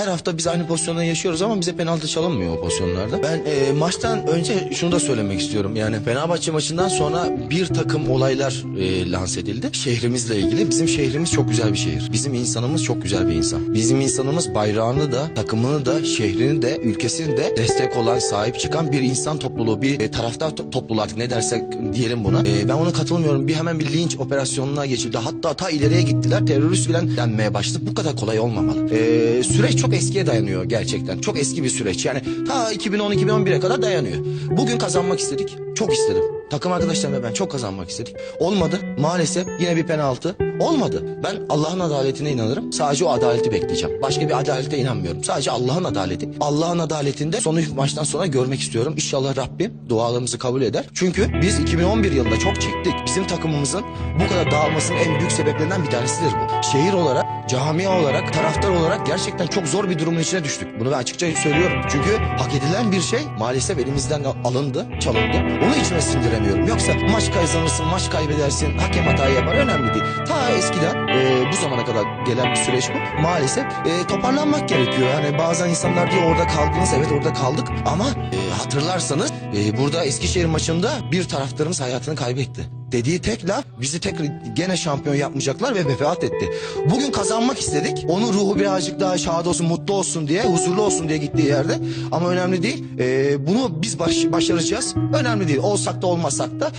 her hafta biz aynı pozisyonda yaşıyoruz ama bize penaltı çalınmıyor o pozisyonlarda. Ben e, maçtan önce şunu da söylemek istiyorum. Yani Fenerbahçe maçından sonra bir takım olaylar e, lanse edildi. Şehrimizle ilgili. Bizim şehrimiz çok güzel bir şehir. Bizim insanımız çok güzel bir insan. Bizim insanımız bayrağını da, takımını da, şehrini de, ülkesini de destek olan, sahip çıkan bir insan topluluğu, bir e, taraftar to- topluluğu artık ne dersek diyelim buna. E, ben ona katılmıyorum. Bir hemen bir linç operasyonuna geçildi. Hatta ta ileriye gittiler. Terörist filan denmeye başladı. Bu kadar kolay olmamalı. E, süreç çok eskiye dayanıyor gerçekten. Çok eski bir süreç. Yani ta 2010-2011'e kadar dayanıyor. Bugün kazanmak istedik. Çok istedim. Takım arkadaşlarım ve ben çok kazanmak istedik. Olmadı. Maalesef yine bir penaltı. Olmadı. Ben Allah'ın adaletine inanırım. Sadece o adaleti bekleyeceğim. Başka bir adalete inanmıyorum. Sadece Allah'ın adaleti. Allah'ın adaletinde sonu maçtan sonra görmek istiyorum. İnşallah Rabbim dualarımızı kabul eder. Çünkü biz 2011 yılında çok çektik. Bizim takımımızın bu kadar dağılmasının en büyük sebeplerinden bir tanesidir bu. Şehir olarak, camia olarak, taraftar olarak gerçekten çok zor bir durumun içine düştük. Bunu ben açıkça söylüyorum. Çünkü hak edilen bir şey maalesef elimizden alındı, çalındı. Onu içime sindiremiyorum. Yoksa maç kazanırsın, maç kaybedersin, hakem hatayı yapar önemli değil. Ta eskiden e, bu zamana kadar gelen bir süreç bu. Maalesef e, toparlanmak gerekiyor. Hani bazen insanlar diyor orada kaldınız. Evet orada kaldık ama e, hatırlarsanız e, burada Eskişehir maçında bir taraftarımız hayatını kaybetti. Dediği tek laf bizi tek gene şampiyon yapmayacaklar ve vefat etti. Bugün kazanmak istedik. Onun ruhu birazcık daha şad olsun, mutlu olsun diye, huzurlu olsun diye gittiği yerde. Ama önemli değil. E, bunu biz baş- başaracağız. Önemli değil. Olsak da olmasak da